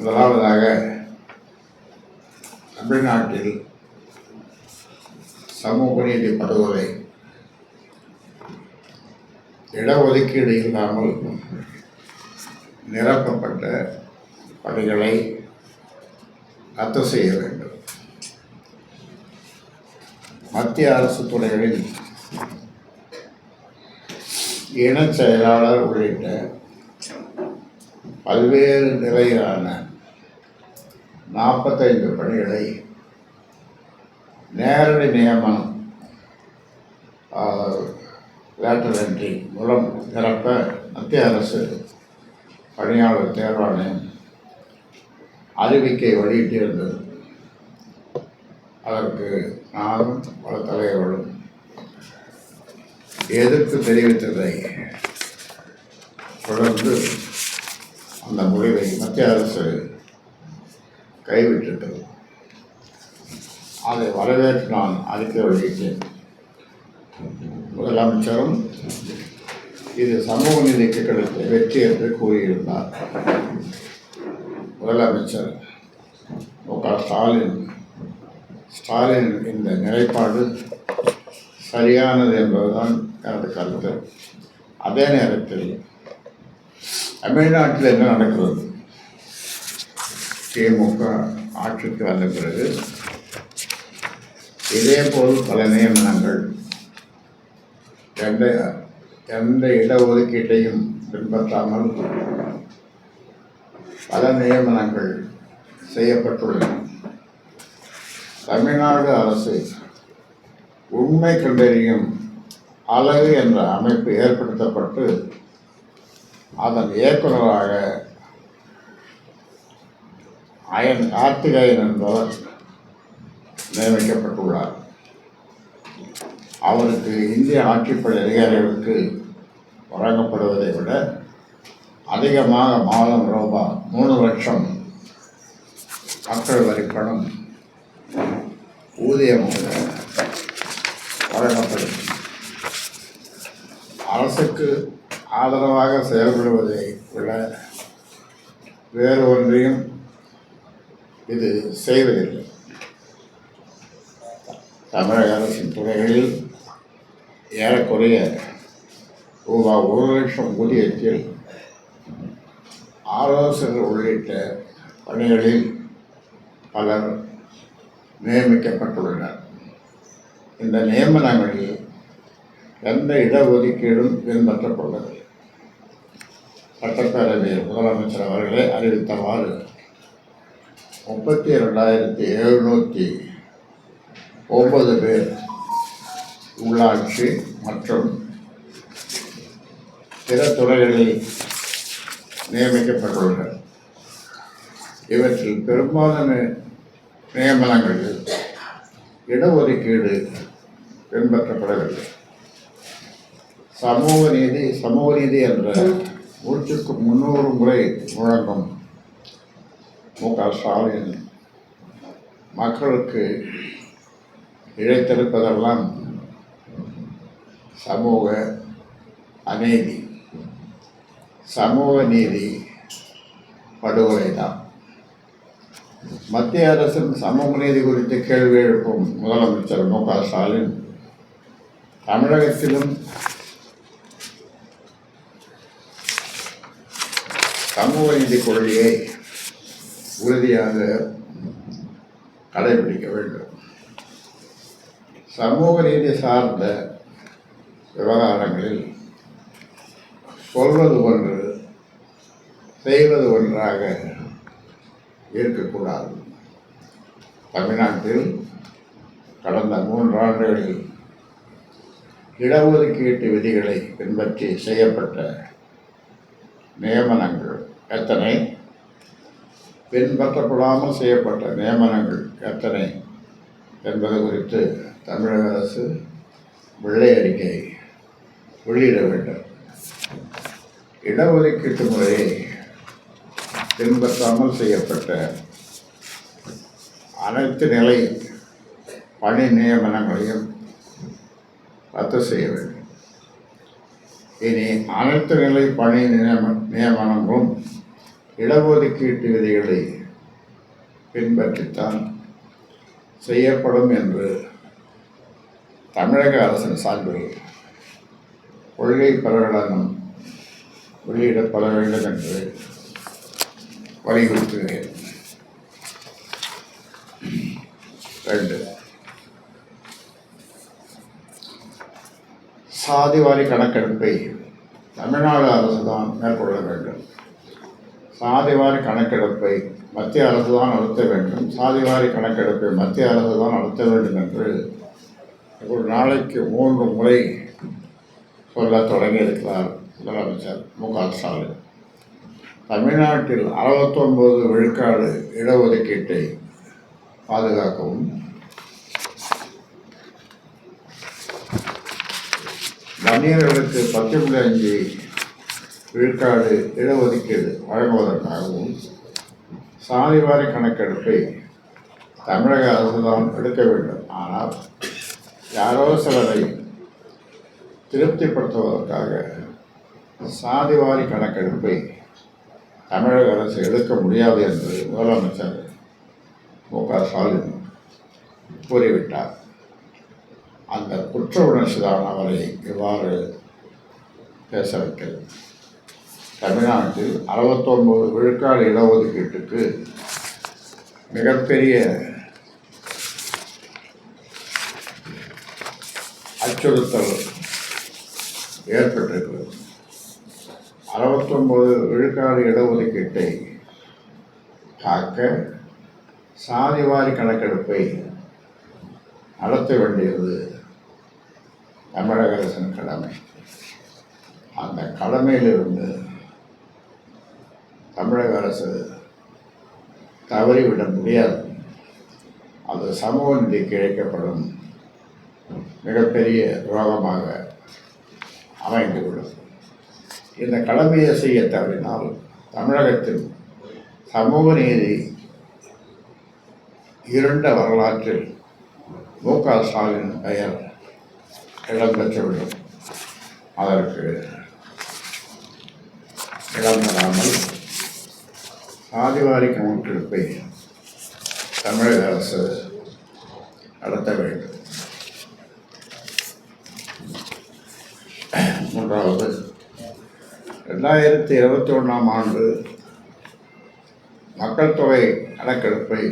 முதலாவதாக தமிழ்நாட்டில் சமூக நீதி படுகொலை இடஒதுக்கீடு இல்லாமல் நிரப்பப்பட்ட பணிகளை ரத்து செய்ய வேண்டும். மத்திய அரசு துறைகளில் இணைச் செயலாளர் உள்ளிட்ட பல்வேறு நிலையிலான நாற்பத்தைந்து பணிகளை நேரடி நியமனம் லேட்டர் என்ட்ரி மூலம் நிரப்ப மத்திய அரசு பணியாளர் தேர்வாணையம் அறிவிக்கை வெளியிட்டிருந்தது. அதற்கு நானும் பல தலைவர்களும் எதிர்ப்பு தெரிவித்ததை தொடர்ந்து அந்த முடிவை மத்திய அரசு கைவிட்டிருக்கிறது அதை வரவேற்று நான் அறிக்கை வெளியிட்டேன் முதலமைச்சரும் இது சமூக நீதிக்கு கிடைத்த வெற்றி என்று கூறியிருந்தார். முதலமைச்சர் மு. க. ஸ்டாலின் ஸ்டாலின் இந்த நிலைப்பாடு சரியானது என்பதுதான் எனது கருத்து. அதே நேரத்தில் தமிழ்நாட்டில் என்ன நடக்கிறது? திமுக ஆட்சிக்கு வந்த பிறகு இதேபோல் பல நியமனங்கள் எந்த எந்த இடஒதுக்கீட்டையும் பின்பற்றாமல் பல நியமனங்கள் செய்யப்பட்டுள்ளன. தமிழ்நாடு அரசு உண்மை கண்டறியும் அழகு என்ற அமைப்பு ஏற்படுத்தப்பட்டு அதன் இயக்குநராக அயன் கார்த்திகேயன் என்பவர் நியமிக்கப்பட்டுள்ளார். அவருக்கு இந்திய ஆட்சிப்படை அதிகாரிகளுக்கு வழங்கப்படுவதை விட அதிகமாக மாதம் ரூபாய் மூணு லட்சம் மக்கள் வரி பணம் ஊதியம் வழங்கப்படும். அரசுக்கு ஆதரவாக செயல்படுவதை விட வேறு ஒன்றையும் இது செய்வதில்லை. தமிழக அரசின் துறைகளில் ஏறக்குறைய ரூபாய் ஒரு லட்சம் ஊதியத்தில் ஆலோசகர் உள்ளிட்ட பணிகளில் பலர் நியமிக்கப்பட்டுள்ளனர். இந்த நியமனங்களில் எந்த இடஒதுக்கீடும் பின்பற்றப்படவில்லை. சட்டப்பேரவையில் முதலமைச்சர் அவர்களே அறிவித்தவாறு முப்பத்தி ரெண்டாயிரத்தி எழுநூற்றி ஒன்பது பேர் உள்ளாட்சி மற்றும் பிற துறைகளில் நியமிக்கப்பட்டுள்ளனர். இவற்றில் பெரும்பாலான நியமனங்களில் இடஒதுக்கீடு பின்பற்றப்படவில்லை. சமூக நீதி சமூக நீதி என்ற நூற்றுக்கு முன்னூறு முறை முழங்கும் மு க ஸ்டாலின் மக்களுக்கு இழைத்திருப்பதெல்லாம் சமூக அநீதி. சமூக நீதி படுகொலை தான் மத்திய அரசின் சமூக நீதி குறித்து கேள்வி எழுப்பும் முதலமைச்சர் மு க ஸ்டாலின் தமிழகத்திலும் சமூக நீதி கொள்கையை உறுதியாக கடைபிடிக்க வேண்டும். சமூக நீதி சார்ந்த விவகாரங்களில் சொல்வது ஒன்று செய்வது ஒன்றாக இருக்கக்கூடாது. தமிழ்நாட்டில் கடந்த மூன்றாண்டுகளில் இடஒதுக்கீட்டு விதிகளை பின்பற்றி செய்யப்பட்ட நியமனங்கள் எத்தனை? பின்பற்றப்படாமல் செய்யப்பட்ட நியமனங்கள் எத்தனை என்பது குறித்து தமிழக அரசு வெள்ளை அறிக்கை வெளியிட வேண்டும். இடஒதுக்கீட்டு முறையை பின்பற்றாமல் செய்யப்பட்ட அனைத்து நிலை பணி நியமனங்களையும் ரத்து செய்ய வேண்டும். இனி அனைத்து நிலை பணி நியம நியமனங்களும் இடஒதுக்கீட்டு விதிகளை பின்பற்றித்தான் செய்யப்படும் என்று தமிழக அரசின் சார்பில் கொள்கை பிரகடனம் வெளியிடப்பட வேண்டும் என்று வலியுறுத்துகிறேன். ரெண்டு. சாதிவாரி கணக்கெடுப்பை தமிழ்நாடு அரசு தான் மேற்கொள்ள வேண்டும். சாதிவாரி கணக்கெடுப்பை மத்திய அரசு தான் நடத்த வேண்டும். சாதிவாரி கணக்கெடுப்பை மத்திய அரசு தான் நடத்த வேண்டும் என்று ஒரு நாளைக்கு மூன்று முறை சொல்ல தொடங்கியிருக்கிறார் முதலமைச்சர் மு க ஸ்டாலின். தமிழ்நாட்டில் அறுபத்தொன்பது விழுக்காடு இடஒதுக்கீட்டை பாதுகாக்கவும் வன்னியர்களுக்கு பத்து புள்ளி அஞ்சு விழுக்காடு இடஒதுக்கீடு வழங்குவதற்காகவும் சாதிவாரி கணக்கெடுப்பை தமிழக அரசு தான் எடுக்க வேண்டும். ஆனால் யாரோ சிலரை திருப்திப்படுத்துவதற்காக சாதிவாரி கணக்கெடுப்பை தமிழக அரசு எடுக்க முடியாது என்று முதலமைச்சர் மு க ஸ்டாலின் கூறிவிட்டார். அந்த குற்ற உணர்ச்சி தான் அவரை இவ்வாறு பேச வைக்கிறது. தமிழ்நாட்டில் அறுபத்தொம்பது விழுக்காடு இடஒதுக்கீட்டுக்கு மிகப்பெரிய அச்சுறுத்தல் ஏற்பட்டிருக்கிறது. அறுபத்தொன்பது விழுக்காடு இடஒதுக்கீட்டை காக்க சாதிவாரி கணக்கெடுப்பை நடத்த வேண்டியது தமிழக அரசின் கடமை. அந்த கடமையிலிருந்து தமிழக அரசு தவறிவிட முடியாது. அது சமூக நீதிக்கு இழைக்கப்படும் மிகப்பெரிய ரோகமாக அமைந்துவிடும் இந்த கடமையை செய்ய தவறினால் தமிழகத்தில் சமூக நீதி இருண்ட வரலாற்றில் மு க ஸ்டாலின் பெயர் இடம்பெற்றுவிடும். அதற்கு இடம் தராமல் சாதிவாரி கணக்கெடுப்பை தமிழக அரசு நடத்த வேண்டும். மூன்றாவது ரெண்டாயிரத்தி இருபத்தி ஒன்றாம் ஆண்டு மக்கள் தொகை கணக்கெடுப்பை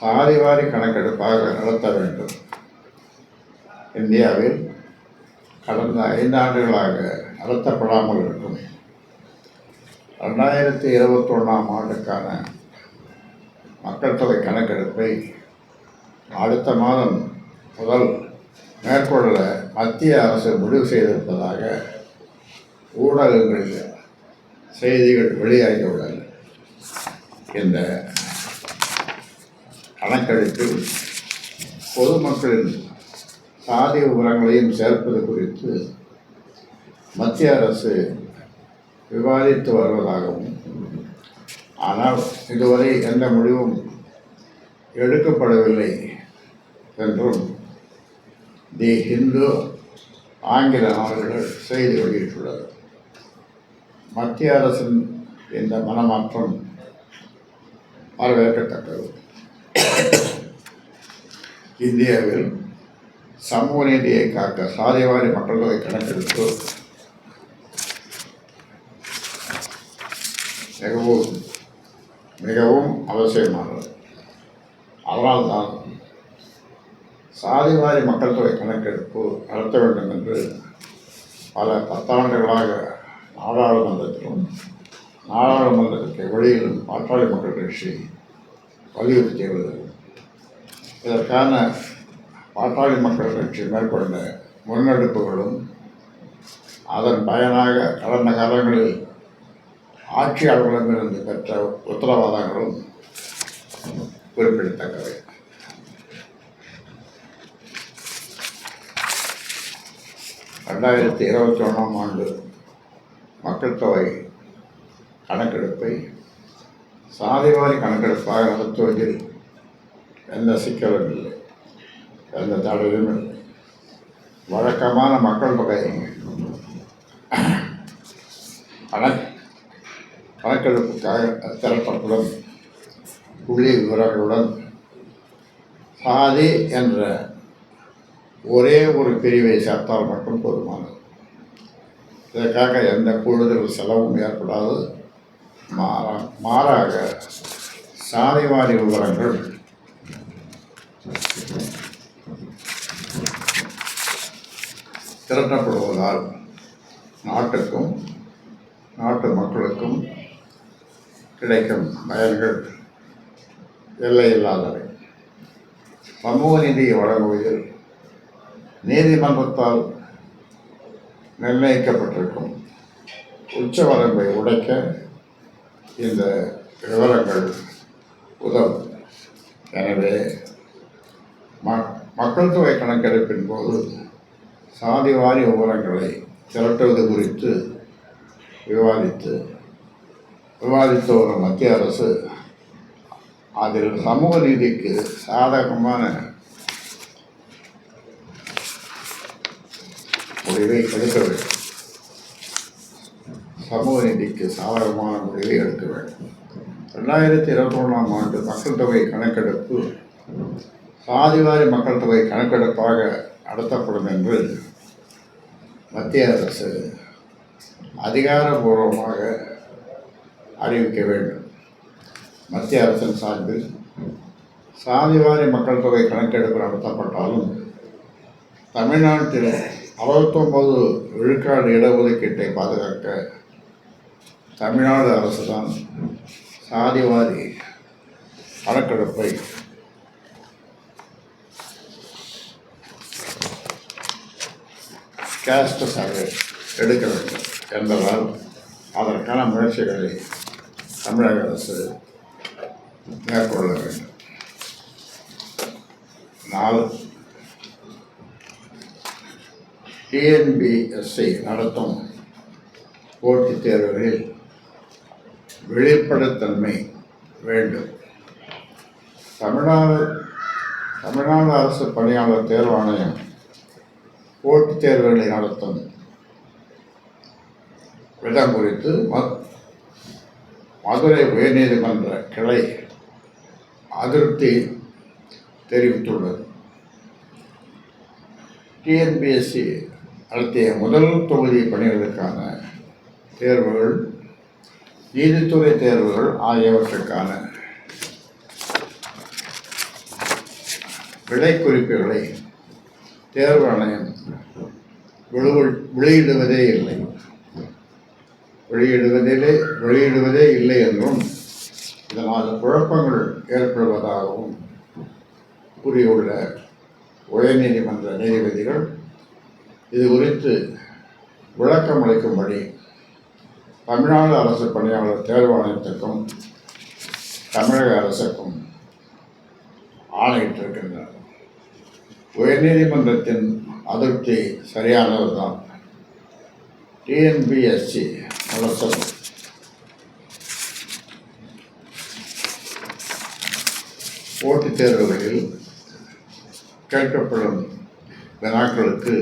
சாதிவாரி கணக்கெடுப்பாக நடத்த வேண்டும். இந்தியாவில் கடந்த ஐந்து ஆண்டுகளாக நடத்தப்படாமல் இருக்கும் ரெண்டாயிரத்தி இருபத்தொன்னாம் ஆண்டுக்கான மக்கள் தொகை கணக்கெடுப்பை அடுத்த மாதம் முதல் மேற்கொள்ள மத்திய அரசு முடிவு செய்திருப்பதாக ஊடகங்களில் செய்திகள் வெளியாகியுள்ளன. இந்த கணக்கெடுப்பில் பொதுமக்களின் சாதி விவரங்களையும் சேர்ப்பது குறித்து மத்திய அரசு விவாதித்து வருவதாகவும் ஆனால் இதுவரை எந்த முடிவும் எடுக்கப்படவில்லை என்றும் தி ஹிந்து ஆங்கில நாடுகள் செய்தி வெளியிட்டுள்ளது. மத்திய அரசின் இந்த மனமாற்றம் வரவேற்கத்தக்கது. இந்தியாவில் சமூக நீதியை காக்க சாதிவாரி மக்கள் தொகை கணக்கெடுப்பு மிகவும் மிகவும் அவசியமானது. அதனால்தான் சாதிவாரி மக்கள் தொகை கணக்கெடுப்பு நடத்த வேண்டும் என்று பல பத்தாண்டுகளாக நாடாளுமன்றத்திலும் நாடாளுமன்றத்திற்கு வெளியிலும் பாட்டாளி மக்கள் கட்சி வலியுறுத்தி வருகிறது இதற்கான பாட்டாளி மக்கள் கட்சி மேற்கொண்ட முன்னெடுப்புகளும் அதன் பயனாக கடந்த காலங்களில் ஆட்சியாளர்களிடமிருந்து பெற்ற உத்தரவாதங்களும் குறிப்பிடத்தக்கவை. ரெண்டாயிரத்தி இருபத்தி ஒன்றாம் ஆண்டு மக்கள் தொகை கணக்கெடுப்பை சாதிவாரி கணக்கெடுப்பாக நடத்துவதில் எந்த சிக்கலும் இல்லை. எந்த தடையும் இல்லை. வழக்கமான மக்கள் தொகை கணக் கணக்கெடுப்புக்காக திரட்டப்படும் புள்ளி விவரங்களுடன் சாதி என்ற ஒரே ஒரு பிரிவை சேர்த்தால் மட்டும் போதுமானது. இதற்காக எந்த கூடுதல் செலவும் ஏற்படாது. மாறா மாறாக சாதிவாரி விவரங்கள் திரட்டப்படுவதால் நாட்டுக்கும் நாட்டு மக்களுக்கும் கிடைக்கும் பயன்கள் எல்லையில்லாதவை. சமூக நிதியை வழங்குவதில் நீதிமன்றத்தால் நிர்ணயிக்கப்பட்டிருக்கும். உச்சவரம்பை உடைக்க இந்த விவரங்கள் உதவும். எனவே மக்கள் தொகை கணக்கெடுப்பின் போது சாதிவாரி விவரங்களை திரட்டுவது குறித்து விவாதித்து விவாதித்து வரும் மத்திய அரசு அதில் சமூக நீதிக்கு சாதகமான முடிவை எடுக்க வேண்டும். சமூக நீதிக்கு சாதகமான முடிவை எடுக்க வேண்டும். ரெண்டாயிரத்தி இருபத்தி ஒன்றாம் ஆண்டு மக்கள் தொகை கணக்கெடுப்பு சாதிவாரி மக்கள் தொகை கணக்கெடுப்பாக நடத்தப்படும் என்று மத்திய அரசு அதிகாரபூர்வமாக அறிவிக்க வேண்டும். மத்திய அரசின் சார்பில் சாதிவாரி மக்கள் தொகை கணக்கெடுப்பு நடத்தப்பட்டாலும் தமிழ்நாட்டில் அறுபத்தொம்பது விழுக்காடு இடஒதுக்கீட்டை பாதுகாக்க தமிழ்நாடு அரசு தான் சாதிவாரி கணக்கெடுப்பை கேஸ்ட் சர்வே எடுக்க வேண்டும் என்பதால் அதற்கான முயற்சிகளை தமிழக அரசு மேற்கொள்ள வேண்டும் நாலு டிஎன்பிஎஸ்சி நடத்தும் போட்டித் தேர்வுகளில் வெளிப்படைத்தன்மை வேண்டும். தமிழ்நாடு தமிழ்நாடு அரசு பணியாளர் தேர்வாணையம் போட்டித் தேர்வுகளை நடத்தும். விதம் குறித்து ம- மதுரை உயர்நீதிமன்ற கிளை அதிருப்தி தெரிவித்துள்ளது. டிஎன்பிஎஸ்சி நடத்திய முதல் தொகுதி பணிகளுக்கான தேர்வுகள் நீதித்துறை தேர்வுகள் ஆகியவற்றுக்கான விடை குறிப்புகளை தேர்வு ஆணையம் வெளியிடுவதே இல்லை. வெளியிடுவதிலே வெளியிடுவதே இல்லை என்றும் இதனால் குழப்பங்கள் ஏற்படுவதாகவும் கூறியுள்ள உயர்நீதிமன்ற நீதிபதிகள் இது குறித்து விளக்கம் அளிக்கும்படி தமிழ்நாடு அரசு பணியாளர் தேர்வாணையத்துக்கும் தமிழக அரசுக்கும் ஆணையிட்டிருக்கின்றனர். உயர்நீதிமன்றத்தின் அதிருப்தி சரியானதுதான். டிஎன்பிஎஸ்சி நடத்தும் போட்டித் தேர்வுகளில் கேட்கப்படும் வினாக்களுக்கு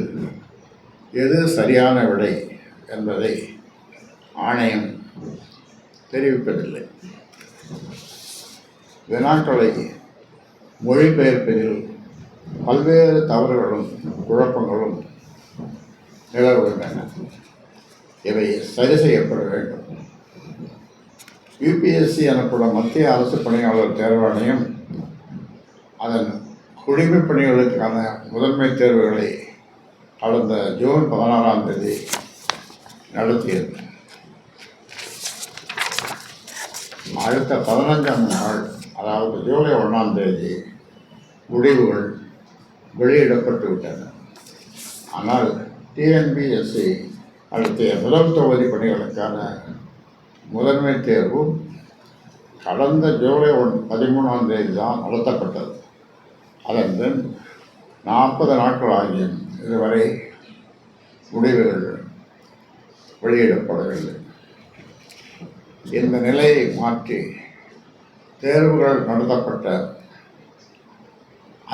எது சரியான விடை என்பதை ஆணையம் தெரிவிப்பதில்லை. வினாக்களை மொழிபெயர்ப்பதில் பல்வேறு தவறுகளும் குழப்பங்களும் நிலவுகின்றன. இவை சரி செய்யப்பட வேண்டும். யுபிஎஸ்சி எனப்படும் மத்திய அரசு பணியாளர் தேர்வாணையம் அதன் குடிமை பணிகளுக்கான முதன்மை தேர்வுகளை கடந்த ஜூன் பதினாறாம் தேதி நடத்தியது. அடுத்த பதினஞ்சாம் நாள் அதாவது ஜூலை ஒன்றாம் தேதி முடிவுகள் வெளியிடப்பட்டு விட்டன ஆனால் டிஎன்பிஎஸ்சி அடுத்த முதல் தொகுதி பணிகளுக்கான முதன்மை தேர்வும் கடந்த ஜூலை ஒன் பதிமூணாம் தேதி தான் நடத்தப்பட்டது. அதன் பின் நாற்பது நாட்கள் ஆகியும் இதுவரை முடிவுகள் வெளியிடப்படவில்லை. இந்த நிலையை மாற்றி தேர்வுகள் நடத்தப்பட்ட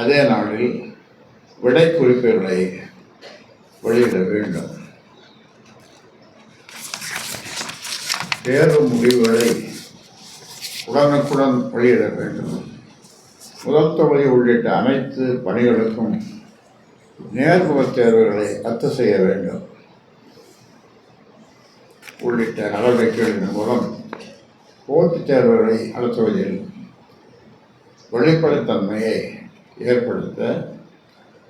அதே நாளில் விடை குறிப்புகளை வெளியிட வேண்டும். தேர்வு முடிவுகளை உடனுக்குடன் வெளியிட வேண்டும். முதல் தொகுதி உள்ளிட்ட அனைத்து பணிகளுக்கும் நேர்முகத் தேர்வுகளை ரத்து செய்ய வேண்டும். உள்ளிட்ட நடவடிக்கைகளின் மூலம் போட்டித் தேர்வுகளை நடத்துவதில் வெளிப்படைத்தன்மையை ஏற்படுத்த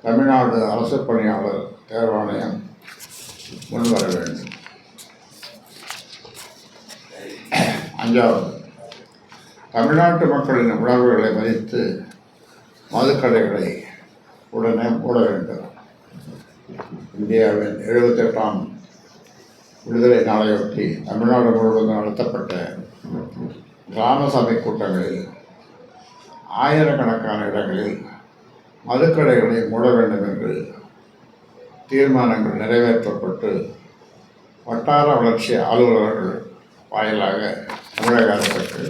தமிழ்நாடு அரசு பணியாளர் தேர்வாணையம் முன்வர வேண்டும். அஞ்சாவது. தமிழ்நாட்டு மக்களின் உணர்வுகளை மதித்து மதுக்கடைகளை உடனே மூட வேண்டும். இந்தியாவின் எழுபத்தெட்டாம் விடுதலை நாளையொட்டி தமிழ்நாடு முழுவதும் நடத்தப்பட்ட கிராம சபை கூட்டங்களில் ஆயிரக்கணக்கான இடங்களில் மதுக்கடைகளை மூட வேண்டும் என்று தீர்மானங்கள் நிறைவேற்றப்பட்டு வட்டார வளர்ச்சி அலுவலர்கள் வாயிலாக தமிழக அரசுக்கு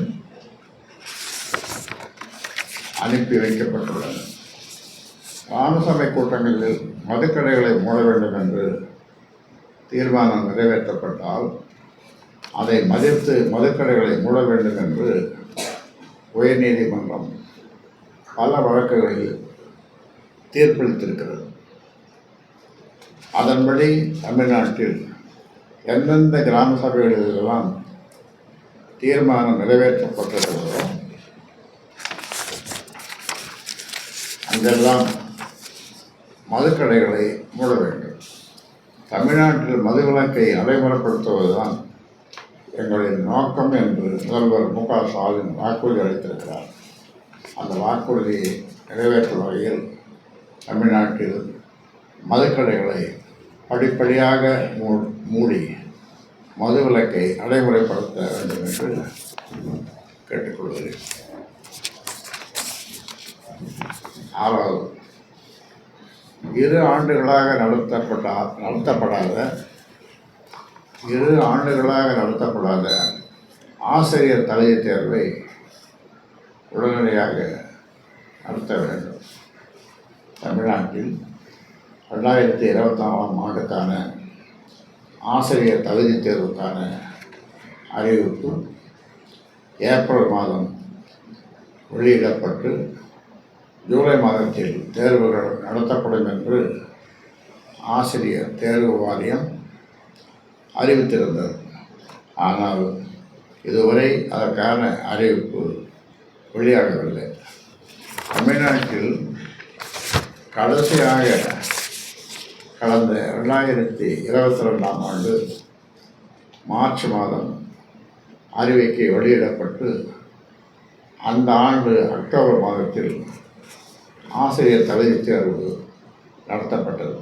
அனுப்பி வைக்கப்பட்டுள்ளன. கிராம சபை கூட்டங்களில் மதுக்கடைகளை மூட வேண்டும் என்று தீர்மானம் நிறைவேற்றப்பட்டால் அதை மதித்து மதுக்கடைகளை மூட வேண்டும் என்று உயர்நீதிமன்றம் பல வழக்குகளில் தீர்ப்பளித்திருக்கிறது அதன்படி தமிழ்நாட்டில் எந்தெந்த கிராம சபைகளிலெல்லாம் தீர்மானம் நிறைவேற்றப்பட்டிருக்கிறது அங்கெல்லாம் மதுக்கடைகளை மூட வேண்டும். தமிழ்நாட்டில் மதுவிலக்கை நடைமுறைப்படுத்துவதுதான் எங்களின் நோக்கம் என்று முதல்வர் மு க ஸ்டாலின் வாக்குறுதி அளித்திருக்கிறார். அந்த வாக்குறுதியை நிறைவேற்றும் வகையில் தமிழ்நாட்டில் மதுக்கடைகளை படிப்படியாக மூ மூடி மதுவிலக்கை நடைமுறைப்படுத்த வேண்டும் என்று கேட்டுக்கொள்கிறேன். ஆறாவது இரு ஆண்டுகளாக நடத்தப்பட்ட நடத்தப்படாத இரு ஆண்டுகளாக நடத்தப்படாத ஆசிரியர் தகுதி தேர்வை உடனடியாக நடத்த வேண்டும். தமிழ்நாட்டில் ரெண்டாயிரத்தி இருபத்தாறாம் ஆண்டுக்கான ஆசிரியர் தகுதி தேர்வுக்கான அறிவிப்பு ஏப்ரல் மாதம் வெளியிடப்பட்டு ஜூலை மாதத்தில் தேர்வுகள் நடத்தப்படும் என்று ஆசிரியர் தேர்வு வாரியம் அறிவித்திருந்தது. ஆனால் இதுவரை அதற்கான அறிவிப்பு வெளியாகவில்லை. தமிழ்நாட்டில் கடைசியாக கடந்த ரெண்டாயிரத்தி இருபத்தி ரெண்டாம் ஆண்டு மார்ச் மாதம் அறிவிக்கை வெளியிடப்பட்டு அந்த ஆண்டு அக்டோபர் மாதத்தில் ஆசிரியர் தகுதி தேர்வு நடத்தப்பட்டது.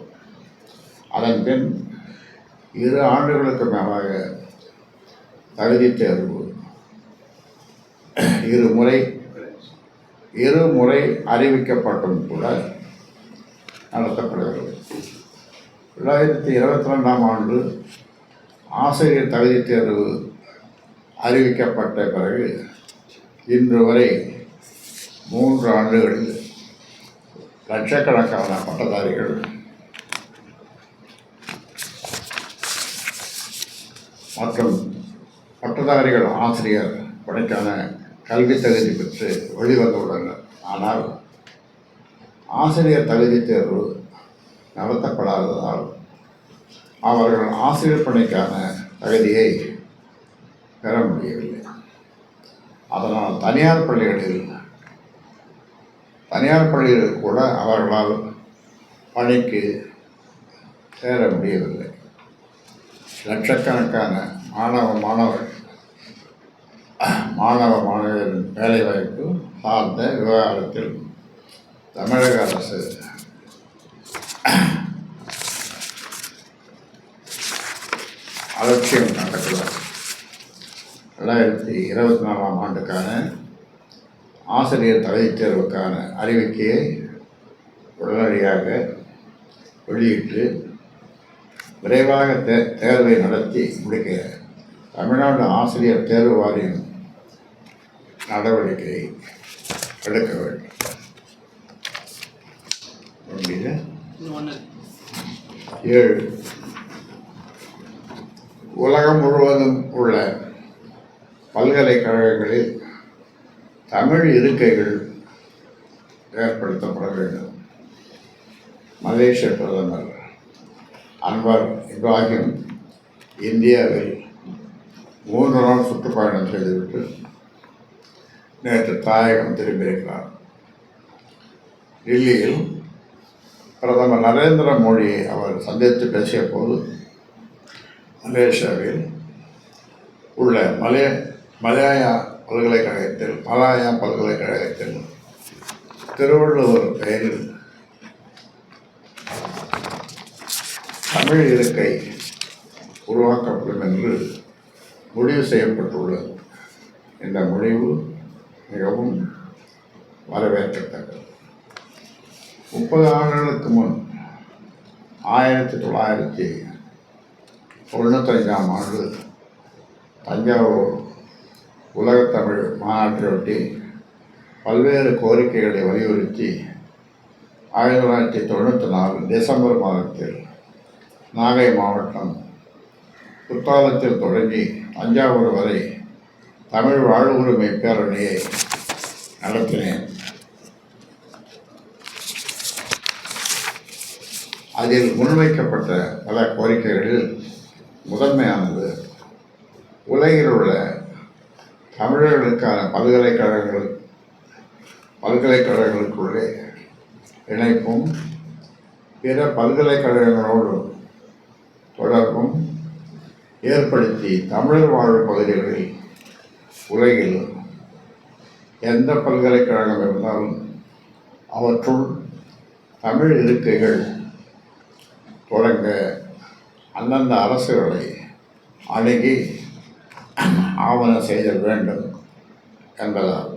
அதன் பின் இரு ஆண்டுகளுக்கு மேலாக தகுதித் தேர்வு இரு முறை இரு முறை அறிவிக்கப்பட்டும் கூட நடத்தப்படுகிறது. ரெண்டாயிரத்தி இருபத்தி ரெண்டாம் ஆண்டு ஆசிரியர் தகுதி தேர்வு அறிவிக்கப்பட்ட பிறகு இன்று வரை மூன்று ஆண்டுகளில் லட்சக்கணக்கான பட்டதாரிகள் மற்றும் பட்டதாரிகள் ஆசிரியர் படைக்கான கல்வி தகுதி பெற்று வெளிவந்துள்ளனர். ஆனால் ஆசிரியர் தகுதி தேர்வு நடத்தப்படாததால் அவர்கள் ஆசிரியர் பணிக்கான தகுதியை பெற முடியவில்லை. அதனால் தனியார் பள்ளிகளில் தனியார் பள்ளிகளில் கூட அவர்களால் பணிக்கு சேர முடியவில்லை. லட்சக்கணக்கான மாணவ மாணவர் மாணவ மாணவியரின் வேலைவாய்ப்பு சார்ந்த விவகாரத்தில் தமிழக அரசு அலட்சியம் நடக்கலாம் ரெண்டாயிரத்தி இருபத்தி நாலாம் ஆண்டுக்கான ஆசிரியர் தகுதித் தேர்வுக்கான அறிவிக்கையை உடனடியாக வெளியிட்டு விரைவாக தே தேர்வை நடத்தி முடிக்க தமிழ்நாடு ஆசிரியர் தேர்வு வாரியம் நடவடிக்கை எடுக்க வேண்டும் வேண்டியது ஒன்று ஏழு. உலகம் முழுவதும் உள்ள பல்கலைக்கழகங்களில் தமிழ் இருக்கைகள் ஏற்படுத்தப்பட வேண்டும். மலேசிய பிரதமர் அன்வர் இப்ராஹிம் இந்தியாவில் மூன்று நாள் சுற்றுப்பயணம் செய்துவிட்டு நேற்று தாயகம் திரும்பியிருக்கிறார். டெல்லியில் பிரதமர் நரேந்திர மோடியை அவர் சந்தித்து பேசிய போது மலேசியாவில் உள்ள மலே மலாயா பல்கலைக்கழகத்தில் மலாயா பல்கலைக்கழகத்தில் திருவள்ளுவர் பெயரில் தமிழ் இருக்கை உருவாக்கப்படும் என்று முடிவு செய்யப்பட்டுள்ளது. இந்த முடிவு மிகவும் வரவேற்கத்தக்கது. முப்பது ஆண்டுகளுக்கு முன் ஆயிரத்தி தொள்ளாயிரத்தி தொண்ணூத்தஞ்சாம் ஆண்டு தஞ்சாவூர் உலகத்தமிழ் மாநாட்டையொட்டி பல்வேறு கோரிக்கைகளை வலியுறுத்தி ஆயிரத்தி தொள்ளாயிரத்தி தொண்ணூற்றி நாலு டிசம்பர் மாதத்தில் நாகை மாவட்டம் குத்தாலத்தில் தொடங்கி தஞ்சாவூர் வரை தமிழ் வாழ்வுரிமை பேரணியை நடத்தினேன். அதில் முன்வைக்கப்பட்ட பல கோரிக்கைகளில் முதன்மையானது உலகில் உள்ள தமிழர்களுக்கான பல்கலைக்கழகங்கள் பல்கலைக்கழகங்களுக்குள்ளே இணைப்பும் பிற பல்கலைக்கழகங்களோடு தொடர்பும் ஏற்படுத்தி தமிழர் வாழும் பகுதிகளில் உலகில் எந்த பல்கலைக்கழகம் இருந்தாலும் அவற்றுள் தமிழ் இருக்கைகள் தொடங்க அந்தந்த அரசுகளை அணுகி ஆவணம் செய்தல் வேண்டும் என்பதால்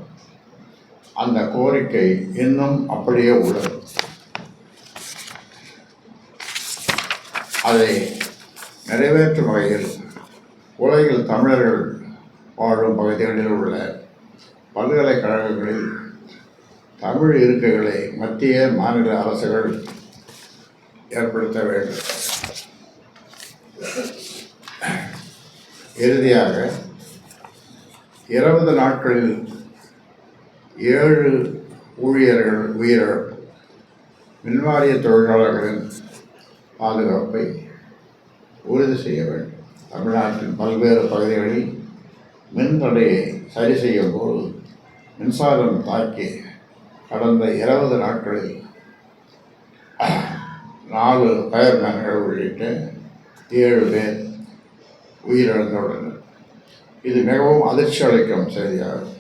அந்த கோரிக்கை இன்னும் அப்படியே உள்ளது. அதை நிறைவேற்றும் வகையில் உலகில் தமிழர்கள் வாழும் பகுதிகளில் உள்ள பல்கலைக்கழகங்களில் தமிழ் இருக்கைகளை மத்திய மாநில அரசுகள் ஏற்படுத்த வேண்டும் இறுதியாக இருபது நாட்களில் ஏழு ஊழியர்கள் உயிரிழப்பு மின்வாரிய தொழிலாளர்களின் பாதுகாப்பை உறுதி செய்ய வேண்டும். தமிழ்நாட்டின் பல்வேறு பகுதிகளில் மின் தடையை சரி செய்யும் போது மின்சாரம் தாக்கி கடந்த இருபது நாட்களில் நாலு ஃபயர்மேன்கள் உள்ளிட்ட ஏழு பேர் உயிரிழந்துள்ளனர் இது மிகவும் அதிர்ச்சி அளிக்கும் செய்தியாகும்.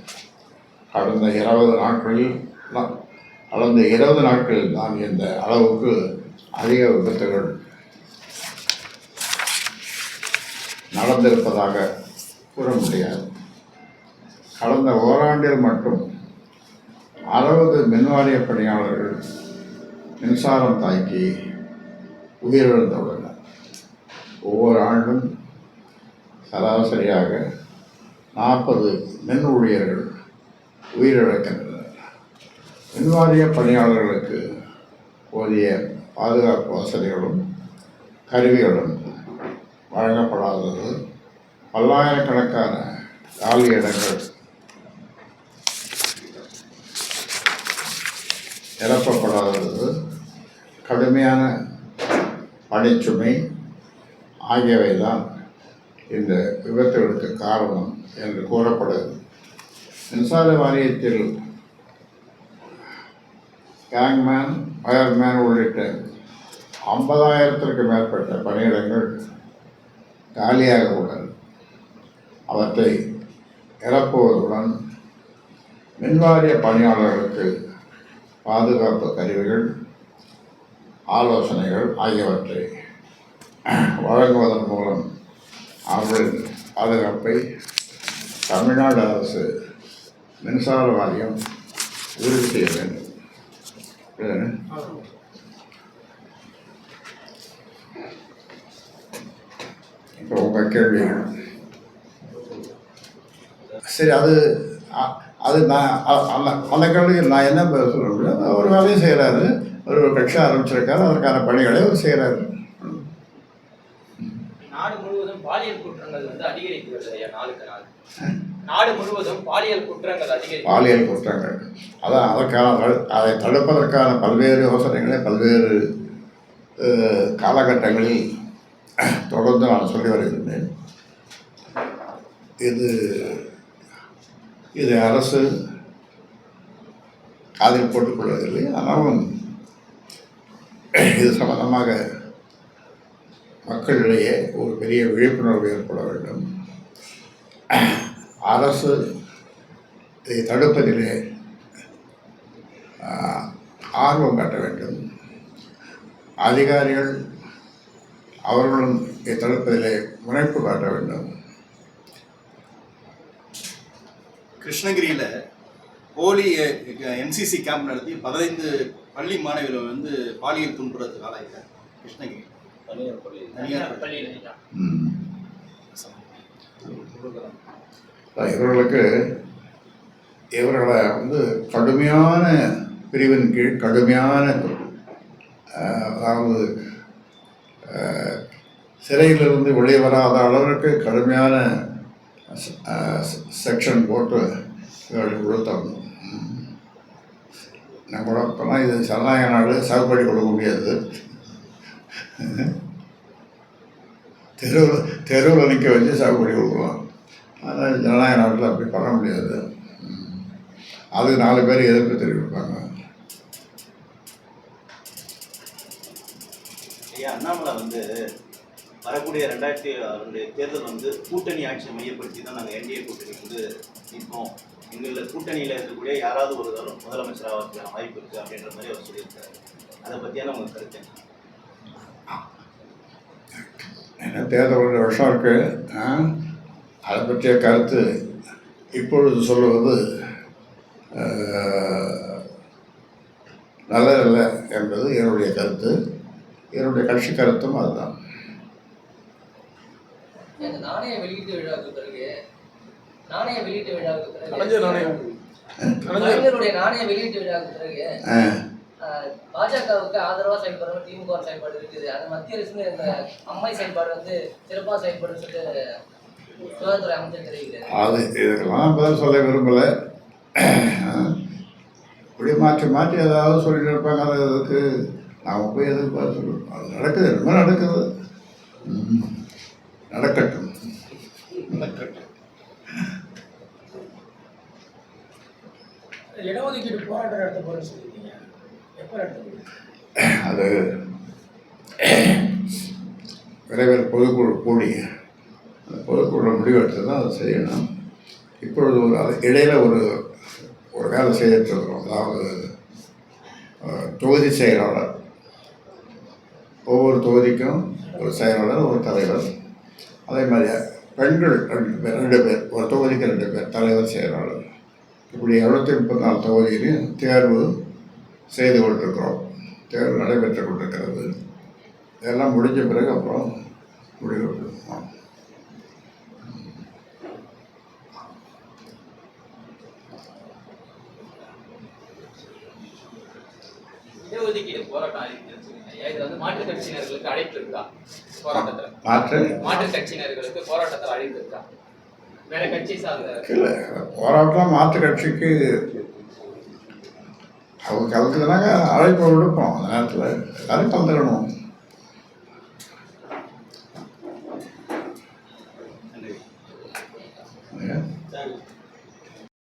கடந்த இருபது நாட்களில் கடந்த இருபது நாட்களில் தான் இந்த அளவுக்கு அதிக விபத்துகள் நடந்திருப்பதாக கூற முடியாது. கடந்த ஓராண்டில் மட்டும் அறுபது மின்வாரிய பணியாளர்கள் மின்சாரம் தாக்கி உயிரிழந்துள்ளனர் ஒவ்வொரு ஆண்டும் சராசரியாக நாற்பது மின் ஊழியர்கள் உயிரிழக்கின்றனர். மின்வாரிய பணியாளர்களுக்கு போதிய பாதுகாப்பு வசதிகளும் கருவிகளும் வழங்கப்படாதது. பல்லாயிரக்கணக்கான காலி இடங்கள் நிரப்பப்படாதது. கடுமையான பணிச்சுமை ஆகியவை தான் இந்த விபத்துகளுக்கு காரணம் என்று கூறப்படுகிறது. மின்சார வாரியத்தில் கேங்மேன் ஃபயர்மேன் உள்ளிட்ட ஐம்பதாயிரத்திற்கு மேற்பட்ட பணியிடங்கள் காலியாக உள்ளன. அவற்றை நிரப்புவதுடன் மின்வாரிய பணியாளர்களுக்கு பாதுகாப்பு கருவிகள் ஆலோசனைகள் ஆகியவற்றை வழங்குவதன் மூலம் அவர்களின் பாதுகாப்பை தமிழ்நாடு அரசு மின்சார வாரியம் உறுதி செய்ய வேண்டும். இப்போ உங்கள் கேள்வி. சரி அது அது நான் அந்த அந்த கேள்விக்கு நான் என்ன பதில் சொல்ல முடியும்? அவர் வேலையும் செய்கிறாரு அவர் ஒரு கட்சி ஆரம்பிச்சிருக்காரு அதற்கான பணிகளை அவர் செய்கிறாரு நாடு முழுவதும் பாலியல் குற்றங்கள் வந்து அதிகரித்து வருது ஐயா நாளுக்கு நாள். நாடு முழுவதும் பாலியல் குற்றங்கள் அதிகரிக்கும் பாலியல் குற்றங்கள். அதான் அதற்கான அதை தடுப்பதற்கான பல்வேறு யோசனைகளை பல்வேறு காலகட்டங்களில் தொடர்ந்து நான் சொல்லி வருகின்றேன். இது இது அரசு காதில் போட்டுக்கொள்வதில்லை ஆனாலும் இது சம்பந்தமாக மக்களிடையே ஒரு பெரிய விழிப்புணர்வு ஏற்பட வேண்டும். அரசு இதை தடுப்பதிலே ஆர்வம் காட்ட வேண்டும். அதிகாரிகள் அவர்களும் இதை தடுப்பதிலே முனைப்பு காட்ட வேண்டும். கிருஷ்ணகிரியில் போலி என்சிசி கேம்ப் நடத்தி பதினைந்து பள்ளி மாணவிகள் வந்து பாலியல் துன்புறத்துக்கு ஆளாயிட்டாங்க கிருஷ்ணகிரி. தனியார் பள்ளி. தனியார் ம். இவர்களுக்கு இவர்களை வந்து கடுமையான பிரிவின் கீழ் கடுமையான அதாவது சிறையிலிருந்து வெளியே வராத அளவிற்கு கடுமையான செக்ஷன் போட்டு இவர்களுக்கு உளுத்தணும் நான் கூட இப்போலாம் இது ஜனநாயக நாடு சாகுபடி கொடுக்க முடியாது தெருவில் தெருவில் நிற்க வச்சு சாகுபடி கொடுக்கலாம். ஆனால் ஜனநாயக நாட்டில் அப்படி பண்ண முடியாது. அதுக்கு நாலு பேர் எதிர்ப்பு தெரிவிப்பாங்க. ஐயா அண்ணாமலை வந்து வரக்கூடிய ரெண்டாயிரத்தி அவருடைய தேர்தல் வந்து கூட்டணி ஆட்சியை மையப்படுத்தி தான் நாங்கள் என்டிஏ கூட்டணி வந்து நிற்போம். எங்களில் கூட்டணியில் இருக்கக்கூடிய யாராவது ஒரு தரம் முதலமைச்சராக வரதுக்கான வாய்ப்பு இருக்குது அப்படின்ற மாதிரி அவர் சொல்லியிருக்காரு அதை பற்றியான உங்கள் கருத்து என்ன? தேர்தல் ஒரு வருஷம் இருக்கு ஆ? அதை பற்றிய கருத்து இப்பொழுது சொல்லுவது நல்லதல்ல என்பது என்னுடைய கருத்து என்னுடைய கட்சி கருத்தும் அதுதான் நாணய வெளியீட்டு விழாவுக்கு பிறகு நாணய வெளியீட்டு விழாவுக்கு பிறகு கலைஞர் நாணயம் கலைஞருடைய நாணய வெளியீட்டு விழாவுக்கு பிறகு பாஜகவுக்கு ஆதரவா செயல்படுற திமுக செயல்பாடு இருக்குது. அது மத்திய அரசு இந்த அம்மை செயல்பாடு வந்து சிறப்பா செயல்படும் சொல்லிட்டு சுகாதாரத்துறை அமைச்சர் தெரிவிக்கிறார். அது இதுக்கெல்லாம் பதில் சொல்ல விரும்பலை. இப்படி மாற்றி மாற்றி ஏதாவது சொல்லிட்டு இருப்பாங்க. அது அதுக்கு நாம் போய் எதுக்கு பதில் சொல்லணும் அது நடக்குது. என்ன நடக்குது. ம். நடக்கட்டும். இடஒதுக்கீடு போராட்டம் நடத்த சொல்லியிருக்கீங்க. எப்போ நடத்த அது விரைவில் பொதுக்குழு கூடி அந்த பொதுக்குழு முடிவெடுத்து தான் அதை செய்யணும். இப்பொழுது ஒரு அது இடையில ஒரு ஒரு வேலை செய்துட்டு இருக்கிறோம் அதாவது தொகுதி செயலாளர். ஒவ்வொரு தொகுதிக்கும் ஒரு செயலாளர் ஒரு தலைவர். அதே மாதிரி பெண்கள் ரெண்டு பேர் ரெண்டு பேர் ஒரு தொகுதிக்கு ரெண்டு பேர் தலைவர் செயலாளர். இப்படி எழுநூத்தி முப்பத்தி நாலு தொகுதியிலையும் தேர்வு செய்து கொண்டிருக்கிறோம். தேர்வு நடைபெற்று கொண்டிருக்கிறது. இதெல்லாம் முடிஞ்ச பிறகு அப்புறம் முடிவு. இடஒதுக்கீடு போராட்டம் இது வந்து மாற்றுக் கட்சியினர்களுக்கு அழைப்பு இருக்கா? போராட்டத்துல மாற்று? மாற்றுக் கட்சியினர்களுக்கு போராட்டத்தில் அழைப்பு இருக்கா? இல்லை போராட்டம் மாற்று கட்சிக்கு அவங்க கலந்துக்கிறாங்க அழைப்பு விடுப்போம். அந்த நேரத்தில் எல்லாரும் கலந்துக்கணும்.